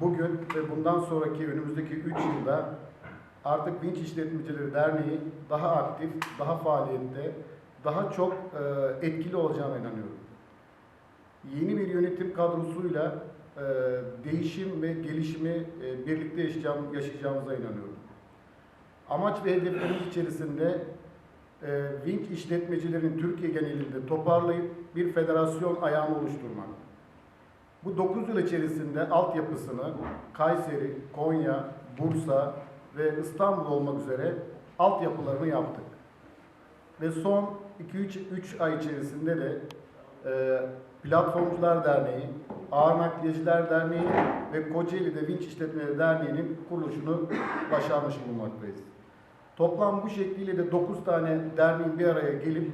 Bugün ve bundan sonraki önümüzdeki 3 yılda artık Vinç İşletmecileri Derneği daha aktif, daha faaliyette, daha çok e, etkili olacağına inanıyorum. Yeni bir yönetim kadrosuyla e, değişim ve gelişimi e, birlikte yaşayacağım, yaşayacağımıza inanıyorum. Amaç ve hedeflerimiz içerisinde e, Vinç işletmecilerin Türkiye genelinde toparlayıp bir federasyon ayağını oluşturmak. Bu 9 yıl içerisinde altyapısını Kayseri, Konya, Bursa ve İstanbul olmak üzere altyapılarını yaptık. Ve son 2-3 ay içerisinde de e, Platformcular Derneği, Ağır Nakliyeciler Derneği ve Kocaeli'de Vinç İşletmeleri Derneği'nin kuruluşunu başarmış bulunmaktayız. Toplam bu şekliyle de 9 tane derneğin bir araya gelip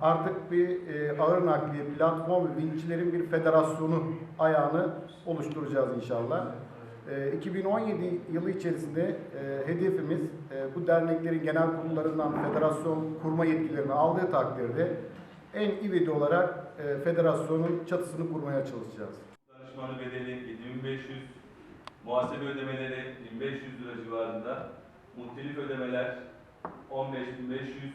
artık bir e, ağır nakliye platform ve vinçlerin bir federasyonu ayağını oluşturacağız inşallah. E, 2017 yılı içerisinde e, hedefimiz e, bu derneklerin genel kurullarından federasyon kurma yetkilerini aldığı takdirde en ivedi olarak e, federasyonun çatısını kurmaya çalışacağız. Danışmanı bedeli 7500, muhasebe ödemeleri 1500 lira civarında, muhtelif ödemeler 15500,